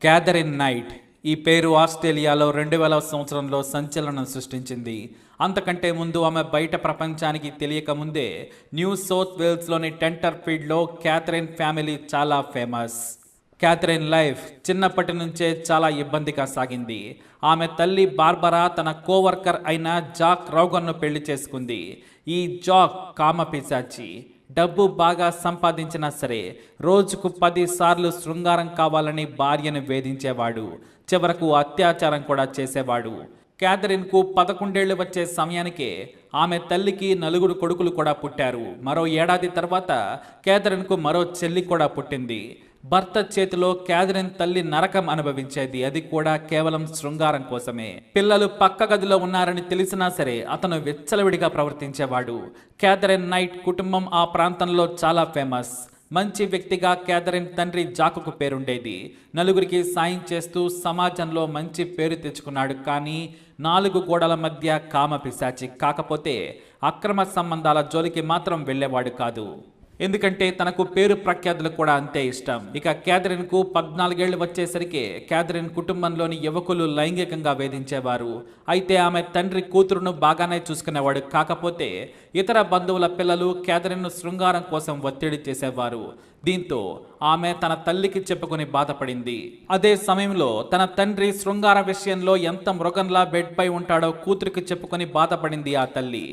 Catherine night ఈ పేరు ఆస్ట్రేలియాలో రెండు వేల సంవత్సరంలో సంచలనం సృష్టించింది. అంతకంటే ముందు ఆమె బయట ప్రపంచానికి తెలియక ముందే న్యూ సౌత్ వేల్స్లోని టెంటర్ ఫీల్డ్లో క్యాథరిన్ ఫ్యామిలీ చాలా ఫేమస్ క్యాథరిన్ లైఫ్ చిన్నప్పటి నుంచే చాలా ఇబ్బందిగా సాగింది. ఆమె తల్లి బార్బరా తన కోవర్కర్ అయిన జాక్ రౌగన్ను పెళ్ళి చేసుకుంది. ఈ జాక్ కామపిశాచి. డబ్బు బాగా సంపాదించినా సరే రోజుకు పదిసార్లు శృంగారం కావాలని భార్యను వేధించేవాడు చివరకు అత్యాచారం కూడా చేసేవాడు. క్యాథరిన్కు పదకొండేళ్ళు వచ్చే సమయానికే ఆమె తల్లికి నలుగురు కొడుకులు కూడా పుట్టారు. మరో ఏడాది తర్వాత క్యాథరిన్కు మరో చెల్లి కూడా పుట్టింది. భర్త చేతిలో క్యాథరిన్ తల్లి నరకం అనుభవించేది. అది కూడా కేవలం శృంగారం కోసమే. పిల్లలు పక్క గదిలో ఉన్నారని తెలిసినా సరే అతను విచ్చలవిడిగా ప్రవర్తించేవాడు. క్యాథరిన్ నైట్ కుటుంబం ఆ ప్రాంతంలో చాలా ఫేమస్. మంచి వ్యక్తిగా క్యాథరిన్ తండ్రి జాకుకు పేరుండేది. నలుగురికి సాయం చేస్తూ సమాజంలో మంచి పేరు తెచ్చుకున్నాడు. కానీ నాలుగు గోడల మధ్య కామ పిశాచి కాకపోతే అక్రమ సంబంధాల జోలికి మాత్రం వెళ్ళేవాడు కాదు. ఎందుకంటే తనకు పేరు ప్రఖ్యాతులు కూడా అంతే ఇష్టం. ఇక క్యాథరిన్కు పద్నాలుగేళ్ళు వచ్చేసరికి క్యాథరిన్ కుటుంబంలోని యువకులు లైంగికంగా వేధించేవారు. అయితే ఆమె తండ్రి కూతురును బాగానే చూసుకునేవాడు కాకపోతే ఇతర బంధువుల పిల్లలు క్యాథరిన్ను శృంగారం కోసం ఒత్తిడి చేసేవారు. దీంతో ఆమె తన తల్లికి చెప్పుకుని బాధపడింది. అదే సమయంలో తన తండ్రి శృంగార విషయంలో ఎంత మృగంలా బెడ్పై ఉంటాడో కూతురికి చెప్పుకుని బాధపడింది ఆ తల్లి.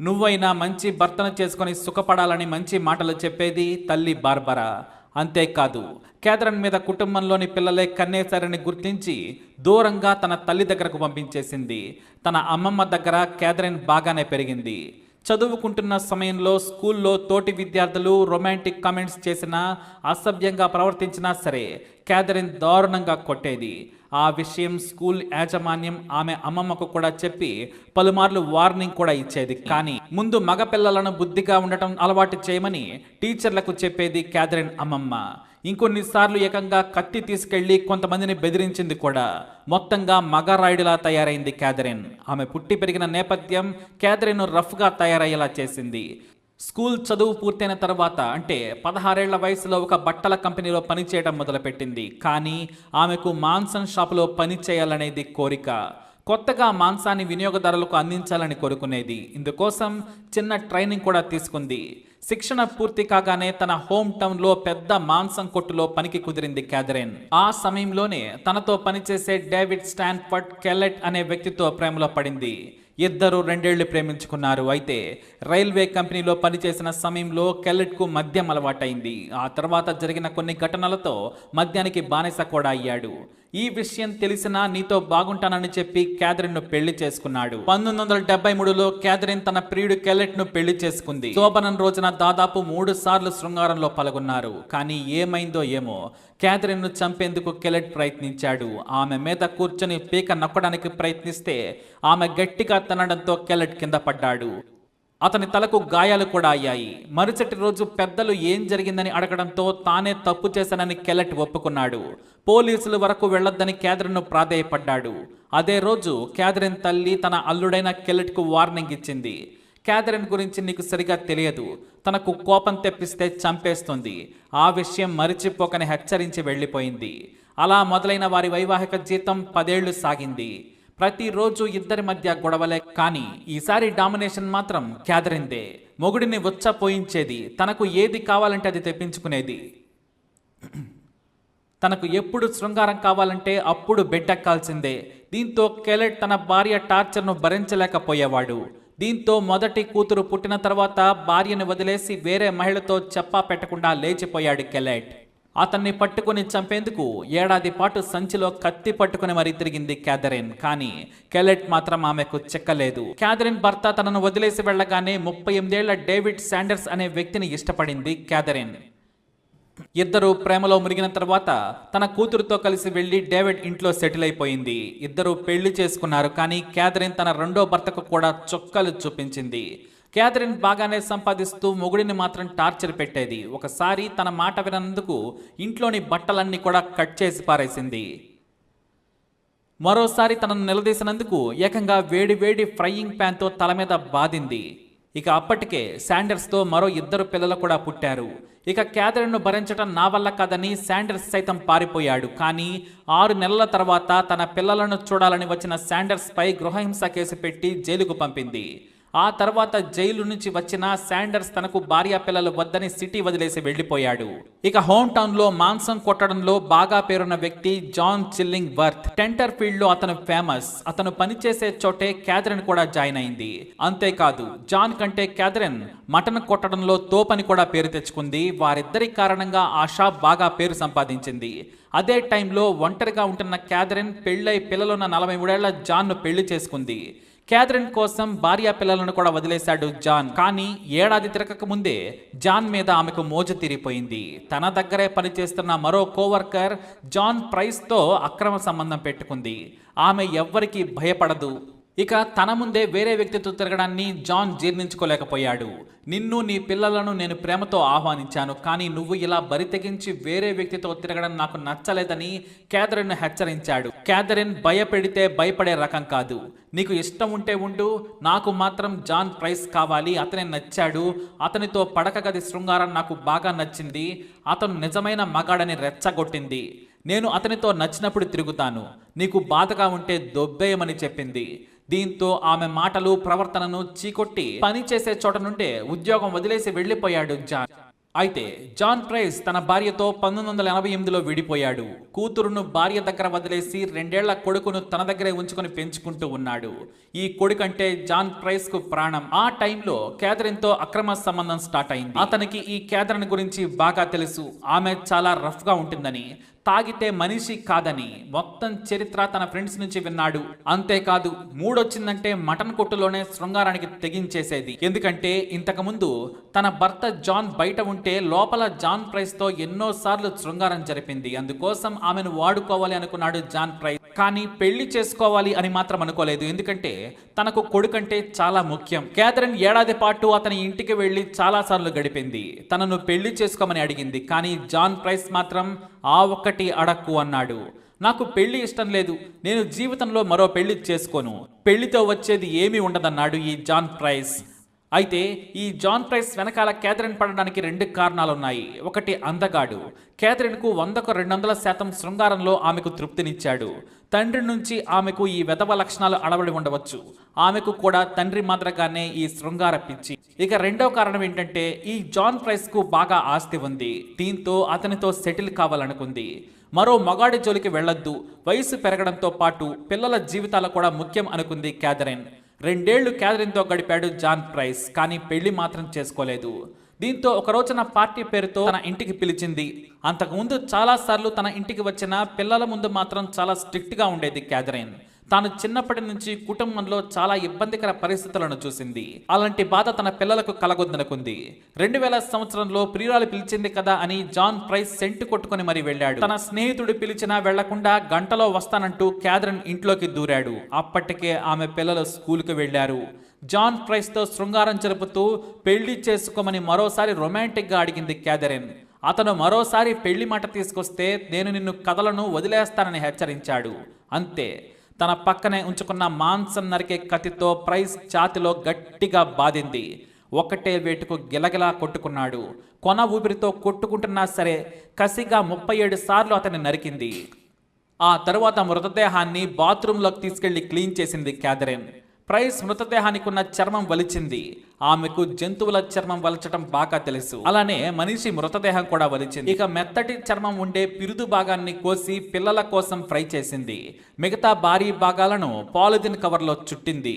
నువ్వైనా మంచి భర్తను చేసుకొని సుఖపడాలని మంచి మాటలు చెప్పేది తల్లి బార్బరా. అంతేకాదు కేదరన్ మీద కుటుంబంలోని పిల్లలే కన్నేశారని గుర్తించి దూరంగా తన తల్లి దగ్గరకు పంపించేసింది. తన అమ్మమ్మ దగ్గర కేదరిన్ బాగానే పెరిగింది. చదువుకుంటున్న సమయంలో స్కూల్లో తోటి విద్యార్థులు రొమాంటిక్ కామెంట్స్ చేసినా అసభ్యంగా ప్రవర్తించినా సరే క్యాథరిన్ దారుణంగా కొట్టేది. ఆ విషయం స్కూల్ యాజమాన్యం ఆమె అమ్మమ్మకు కూడా చెప్పి పలుమార్లు వార్నింగ్ కూడా ఇచ్చేది. కానీ ముందు మగపిల్లలను బుద్ధిగా ఉండటం అలవాటు చేయమని టీచర్లకు చెప్పేది క్యాథరిన్ అమ్మమ్మ. ఇంకొన్నిసార్లు ఏకంగా కత్తి తీసుకెళ్ళి కొంతమందిని బెదిరించింది కూడా. మొత్తంగా మగరాయుడిలా తయారైంది క్యాథరిన్. ఆమె పుట్టి పెరిగిన నేపథ్యం క్యాథరిన్ రఫ్గా తయారయ్యేలా చేసింది. స్కూల్ చదువు పూర్తయిన తర్వాత అంటే పదహారేళ్ళ వయసులో ఒక బట్టల కంపెనీలో పనిచేయడం మొదలుపెట్టింది. కానీ ఆమెకు మాన్సన్ షాపులో పని చేయాలనేది కోరిక. కొత్తగా మాంసాన్ని వినియోగదారులకు అందించాలని కోరుకునేది. ఇందుకోసం చిన్న ట్రైనింగ్ కూడా తీసుకుంది. శిక్షణ పూర్తి కాగానే తన హోమ్ టౌన్లో పెద్ద మాంసం కొట్టులో పనికి కుదిరింది క్యాథరిన్. ఆ సమయంలోనే తనతో పనిచేసే డేవిడ్ స్టాన్ఫర్డ్ కెల్లెట్ అనే వ్యక్తితో ప్రేమలో పడింది. ఇద్దరు రెండేళ్ళు ప్రేమించుకున్నారు. అయితే రైల్వే కంపెనీలో పనిచేసిన సమయంలో కెల్లెట్కు మద్యం అలవాటైంది. ఆ తర్వాత జరిగిన కొన్ని ఘటనలతో మద్యానికి బానిస కూడా అయ్యాడు. ఈ విషయం తెలిసినా నీతో బాగుంటానని చెప్పి క్యాథరిన్ను పెళ్ళి చేసుకున్నాడు. పంతొమ్మిది వందల డెబ్బై మూడులో క్యాథరిన్ తన ప్రియుడు కెలెట్ను పెళ్ళి చేసుకుంది. శోభనం రోజున దాదాపు మూడు సార్లు శృంగారంలో పాల్గొన్నారు. కానీ ఏమైందో ఏమో క్యాథరిన్ను చంపేందుకు కెలెట్ ప్రయత్నించాడు. ఆమె మీద కూర్చొని పీక నొక్కడానికి ప్రయత్నిస్తే ఆమె గట్టిగా తనడంతో కెలెట్ కింద పడ్డాడు. అతని తలకు గాయాలు కూడా అయ్యాయి. మరుసటి రోజు పెద్దలు ఏం జరిగిందని అడగడంతో తానే తప్పు చేశానని కెలెట్ ఒప్పుకున్నాడు. పోలీసుల వరకు వెళ్ళొద్దని క్యాథరిన్ను ప్రాధేయపడ్డాడు. అదే రోజు కేదరిన్ తల్లి తన అల్లుడైన కెలెట్కు వార్నింగ్ ఇచ్చింది. కేథరిన్ గురించి నీకు సరిగా తెలియదు. తనకు కోపం తెప్పిస్తే చంపేస్తుంది. ఆ విషయం మరిచిపోకని హెచ్చరించి వెళ్ళిపోయింది. అలా మొదలైన వారి వైవాహిక జీతం పదేళ్ళు సాగింది. ప్రతిరోజు ఇద్దరి మధ్య గొడవలే కానీ ఈసారి డామినేషన్ మాత్రం క్యాదరిందే. మొగుడిని ఉచ్చపోయించేది తనకు ఏది కావాలంటే అది తెప్పించుకునేది. తనకు ఎప్పుడు శృంగారం కావాలంటే అప్పుడు బెడ్డెక్కాల్సిందే దీంతో కెలెట్ తన భార్య టార్చర్ను భరించలేకపోయేవాడు. దీంతో మొదటి కూతురు పుట్టిన తర్వాత భార్యను వదిలేసి వేరే మహిళతో చెప్పా పెట్టకుండా లేచిపోయాడు కెలెట్. అతన్ని పట్టుకుని చంపేందుకు ఏడాది పాటు సంచిలో కత్తి పట్టుకుని మరీ తిరిగింది క్యాథరిన్. కానీ కెలెట్ మాత్రం ఆమెకు చెక్కలేదు. క్యాథరిన్ భర్త తనను వదిలేసి వెళ్ళగానే ముప్పై ఎనిమిదేళ్ళ డేవిడ్ శాండర్స్ అనే వ్యక్తిని ఇష్టపడింది క్యాథరిన్. ఇద్దరు ప్రేమలో మురిగిన తర్వాత తన కూతురుతో కలిసి వెళ్ళి డేవిడ్ ఇంట్లో సెటిల్ అయిపోయింది. ఇద్దరు పెళ్ళి చేసుకున్నారు కానీ క్యాథరిన్ తన రెండో భర్తకు కూడా చొక్కలు చూపించింది. క్యాథరిన్ బాగానే సంపాదిస్తూ మొగుడిని మాత్రం టార్చర్ పెట్టేది. ఒకసారి తన మాట వినందుకు ఇంట్లోని బట్టలన్నీ కూడా కట్ చేసి పారేసింది. మరోసారి తనను నిలదీసినందుకు ఏకంగా వేడి వేడి ఫ్రైయింగ్ ప్యాన్తో తల మీద బాధింది ఇక అప్పటికే శాండర్స్తో మరో ఇద్దరు పిల్లలు కూడా పుట్టారు. ఇక క్యాథరిన్ను భరించడం నా వల్ల కాదని శాండర్స్ సైతం పారిపోయాడు. కానీ ఆరు నెలల తర్వాత తన పిల్లలను చూడాలని వచ్చిన శాండర్స్పై గృహహింస కేసు పెట్టి జైలుకు పంపింది. ఆ తర్వాత జైలు నుంచి వచ్చిన శాండర్స్ తనకు భార్య పిల్లలు వద్దని సిటీ వదిలేసి వెళ్ళిపోయాడు ఇక హోమ్ టౌన్లో మాంసం కొట్టడంలో బాగా పేరున్న వ్యక్తి జాన్ చిల్లింగ్ వర్త్ టెంటర్ ఫీల్డ్లో అతను ఫేమస్. అతను పనిచేసే చోటే క్యాథరిన్ కూడా జాయిన్ అయింది. అంతేకాదు జాన్ కంటే క్యాథరిన్ మటన్ కొట్టడంలో తోపని కూడా పేరు తెచ్చుకుంది. వారిద్దరి కారణంగా ఆ షాప్ బాగా పేరు సంపాదించింది. అదే టైంలో ఒంటరిగా ఉంటున్న క్యాథరిన్ పెళ్ళై పిల్లలున్న నలభై మూడేళ్ళ జాన్ను పెళ్ళి చేసుకుంది. క్యాథరిన్ కోసం భార్య పిల్లలను కూడా వదిలేశాడు జాన్. కానీ ఏడాది తిరగక ముందే జాన్ మీద ఆమెకు మోజు తీరిపోయింది. తన దగ్గరే పనిచేస్తున్న మరో కోవర్కర్ జాన్ ప్రైస్తో అక్రమ సంబంధం పెట్టుకుంది. ఆమె ఎవ్వరికీ భయపడదు. ఇక తన ముందే వేరే వ్యక్తితో తిరగడాన్ని జాన్ జీర్ణించుకోలేకపోయాడు. నిన్ను నీ పిల్లలను నేను ప్రేమతో ఆహ్వానించాను కానీ నువ్వు ఇలా బరితెగించి వేరే వ్యక్తితో తిరగడం నాకు నచ్చలేదని క్యాథరిన్ హెచ్చరించాడు. క్యాథరిన్ భయపెడితే భయపడే రకం కాదు. నీకు ఇష్టం ఉంటే ఉండు నాకు మాత్రం జాన్ ప్రైస్ కావాలి అతనే నచ్చాడు. అతనితో పడక గది శృంగారం నాకు బాగా నచ్చింది. అతను నిజమైన మగాడని రెచ్చగొట్టింది. నేను అతనితో నచ్చినప్పుడు తిరుగుతాను. నీకు బాధగా ఉంటే దొబ్బేయమని చెప్పింది. దీంతో ఆమె మాటలు ప్రవర్తనను చీకొట్టి పని చేసే చోట నుండే ఉద్యోగం వదిలేసి వెళ్ళిపోయాడు జాన్. అయితే జాన్ ప్రైస్ తన భార్యతో పంతొమ్మిది వందల ఎనభై ఎనిమిదిలో విడిపోయాడు. కూతురును భార్య దగ్గర వదిలేసి రెండేళ్ళ కొడుకును తన దగ్గరే ఉంచుకొని పెంచుకుంటూ ఉన్నాడు. ఈ కొడుకంటే జాన్ ప్రైస్కు ప్రాణం. ఆ టైంలో క్యాథరిన్తో అక్రమ సంబంధం స్టార్ట్ అయింది. అతనికి ఈ క్యాథరిన్ గురించి బాగా తెలుసు. ఆమె చాలా రఫ్గా ఉంటుందని తాగితే మనిషి కాదని మొత్తం చరిత్ర తన ఫ్రెండ్స్ నుంచి విన్నాడు. అంతేకాదు మూడొచ్చిందంటే మటన్ కొట్టులోనే శృంగారానికి తెగించేసేది. ఎందుకంటే ఇంతకుముందు తన భర్త జాన్ బయట ఉంటే లోపల జాన్ ప్రైస్తో ఎన్నోసార్లు శృంగారం జరిపింది. అందుకోసం ఆమెను వాడుకోవాలి అనుకున్నాడు జాన్ ప్రైస్. కానీ పెళ్ళి చేసుకోవాలి అని మాత్రం అనుకోలేదు. ఎందుకంటే తనకు కొడుకంటే చాలా ముఖ్యం. కేథరిన్ ఏడాది పాటు అతని ఇంటికి వెళ్ళి చాలా సార్లు గడిపింది. తనను పెళ్ళి చేసుకోమని అడిగింది. కానీ జాన్ ప్రైస్ మాత్రం ఆ ఒక్కటి అడక్కు అన్నాడు. నాకు పెళ్ళి ఇష్టం లేదు. నేను జీవితంలో మరో పెళ్ళి చేసుకోను. పెళ్ళితో వచ్చేది ఏమీ ఉండదన్నాడు ఈ జాన్ ప్రైస్. అయితే ఈ జాన్ ప్రైస్ వెనకాల క్యాథరిన్ పడడానికి రెండు కారణాలున్నాయి. ఒకటి అందగాడు. క్యాథరిన్కు వందకు రెండు వందల శాతం శృంగారంలో ఆమెకు తృప్తినిచ్చాడు. తండ్రి నుంచి ఆమెకు ఈ వెధవ లక్షణాలు అడవడి ఉండవచ్చు. ఆమెకు కూడా తండ్రి మాదిరిగానే ఈ శృంగార పిచ్చి. ఇక రెండో కారణం ఏంటంటే ఈ జాన్ ప్రైస్కు బాగా ఆస్తి ఉంది. దీంతో అతనితో సెటిల్ కావాలనుకుంది. మరో మగాడి జోలికి వెళ్ళొద్దు. వయసు పెరగడంతో పాటు పిల్లల జీవితాలు కూడా ముఖ్యం అనుకుంది క్యాథరిన్. రెండేళ్ళు క్యాథరిన్తో గడిపాడు జాన్ ప్రైస్ కానీ పెళ్ళి మాత్రం చేసుకోలేదు. దీంతో ఒక రోజున పార్టీ పేరుతో తన ఇంటికి పిలిచింది. అంతకుముందు చాలాసార్లు తన ఇంటికి వచ్చిన పిల్లల ముందు మాత్రం చాలా స్ట్రిక్ట్గా ఉండేది క్యాథరిన్. తాను చిన్నప్పటి నుంచి కుటుంబంలో చాలా ఇబ్బందికర పరిస్థితులను చూసింది. అలాంటి బాధ తన పిల్లలకు కలగొద్దనుకుంది రెండు వేల సంవత్సరంలో ప్రియురాలు పిలిచింది కదా అని జాన్ ప్రైస్ సెంటు కొట్టుకుని మరి వెళ్ళాడు. తన స్నేహితుడు పిలిచినా వెళ్ళకుండా గంటలో వస్తానంటూ క్యాథరిన్ ఇంట్లోకి దూరాడు. అప్పటికే ఆమె పిల్లలు స్కూల్కి వెళ్ళారు జాన్ ప్రైస్తో శృంగారం జరుపుతూ పెళ్ళి చేసుకోమని మరోసారి రొమాంటిక్గా అడిగింది క్యాథరిన్. అతను మరోసారి పెళ్ళి మాట తీసుకొస్తే నేను నిన్ను కథలను వదిలేస్తానని హెచ్చరించాడు. అంతే. తన పక్కనే ఉంచుకున్న మాంసం నరికే కత్తితో ప్రైస్ ఛాతిలో గట్టిగా బాధింది. ఒకటే వేటుకు గిలగిలా కొట్టుకున్నాడు. కొన ఊపిరితో కొట్టుకుంటున్నా సరే కసిగా ముప్పై ఏడు సార్లు అతన్ని నరికింది. ఆ తరువాత మృతదేహాన్ని బాత్రూంలోకి తీసుకెళ్ళి క్లీన్ చేసింది క్యాథరిన్. ప్రైస్ మృతదేహానికి ఉన్న చర్మం వలిచింది. ఆమెకు జంతువుల చర్మం వలచటం బాగా తెలుసు. అలానే మనిషి మృతదేహం కూడా వలిచింది. ఇక మెత్తటి చర్మం ఉండే పిరుదు భాగాన్ని కోసి పిల్లల కోసం ఫ్రై చేసింది. మిగతా భారీ భాగాలను పాలిథిన్ కవర్లో చుట్టింది.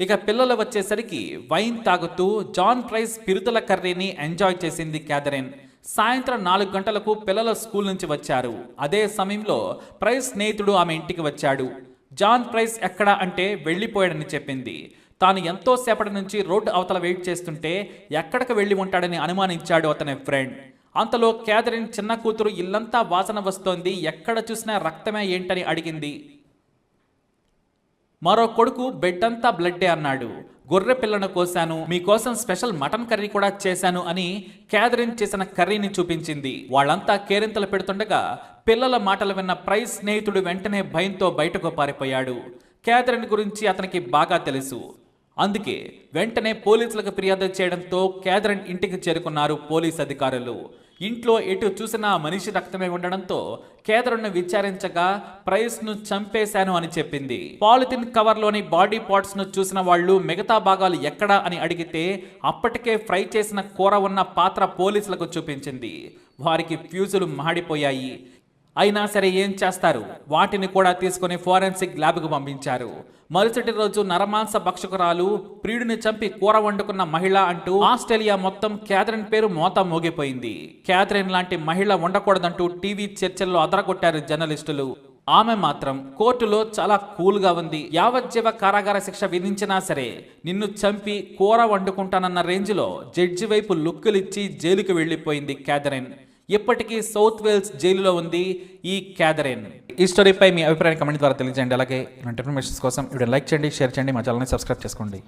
ఇక పిల్లలు వచ్చేసరికి వైన్ తాగుతూ జాన్ ప్రైస్ పిరుదుల కర్రీని ఎంజాయ్ చేసింది క్యాథరిన్. సాయంత్రం నాలుగు గంటలకు పిల్లల స్కూల్ నుంచి వచ్చారు. అదే సమయంలో ప్రైస్ స్నేహితుడు ఆమె ఇంటికి వచ్చాడు. జాన్ ప్రైస్ ఎక్కడ అంటే వెళ్ళిపోయాడని చెప్పింది. తాను ఎంతో సేపటి నుంచి రోడ్డు అవతల వెయిట్ చేస్తుంటే ఎక్కడికి వెళ్ళి ఉంటాడని అనుమానించాడు అతని ఫ్రెండ్. అంతలో క్యాథరిన్ చిన్న కూతురు ఇల్లంతా వాసన వస్తోంది. ఎక్కడ చూసినా రక్తమే ఏంటని అడిగింది. మరో కొడుకు బెడ్ అంతా బ్లడ్డే అన్నాడు. గొర్రె పిల్లను కోశాను. మీకోసం స్పెషల్ మటన్ కర్రీ కూడా చేశాను అని క్యాథరిన్ చేసిన కర్రీని చూపించింది. వాళ్ళంతా కేరింతలు పెడుతుండగా పిల్లల మాటలు విన్న ప్రైస్ స్నేహితుడు వెంటనే భయంతో బయటకు పారిపోయాడు. క్యాథరిన్ గురించి అతనికి బాగా తెలుసు. అందుకే వెంటనే పోలీసులకు ఫిర్యాదు చేయడంతో క్యాథరిన్ ఇంటికి చేరుకున్నారు పోలీస్ అధికారులు. ఇంట్లో ఎటు చూసినా మనిషి రక్తమే ఉండడంతో కేదరుణ్ణి విచారించగా ప్రైస్ను చంపేశాను అని చెప్పింది. పాలిథిన్ కవర్లోని బాడీ పార్ట్స్ను చూసిన వాళ్ళు మిగతా భాగాలు ఎక్కడా అని అడిగితే అప్పటికే ఫ్రై చేసిన కూర ఉన్న పాత్ర పోలీసులకు చూపించింది. వారికి ఫ్యూజులు మాడిపోయాయి. అయినా సరే ఏం చేస్తారు? వాటిని కూడా తీసుకుని ఫోరెన్సిక్ ల్యాబ్కు పంపించారు. మరుసటి రోజు నరమాంస భక్షకురాలు ప్రియుడిని చంపి కూర వండుకున్న మహిళ అంటూ ఆస్ట్రేలియా మొత్తం క్యాథరిన్ పేరు మోత మోగిపోయింది. క్యాథరిన్ లాంటి మహిళ ఉండకూడదంటూ టీవీ చర్చల్లో అదరగొట్టారు జర్నలిస్టులు. ఆమె మాత్రం కోర్టులో చాలా కూల్గా ఉంది. యావజ్జీవ కారాగార శిక్ష విధించినా సరే నిన్ను చంపి కూర వండుకుంటానన్న రేంజ్లో జడ్జి వైపు లుక్కులిచ్చి జైలుకు వెళ్ళిపోయింది క్యాథరిన్. ఇప్పటికీ సౌత్ వేల్స్ జైలులో ఉంది ఈ క్యాథరిన్. ఈ స్టోరీపై మీ అభిప్రాయం కమెంట్ ద్వారా తెలియజేయండి. అలాగే ఇలాంటి ఇన్ఫర్మేషన్స్ కోసం వీడియో లైక్ చేయండి షేర్ చేయండి మా ఛానల్ని సబ్స్క్రైబ్ చేసుకోండి.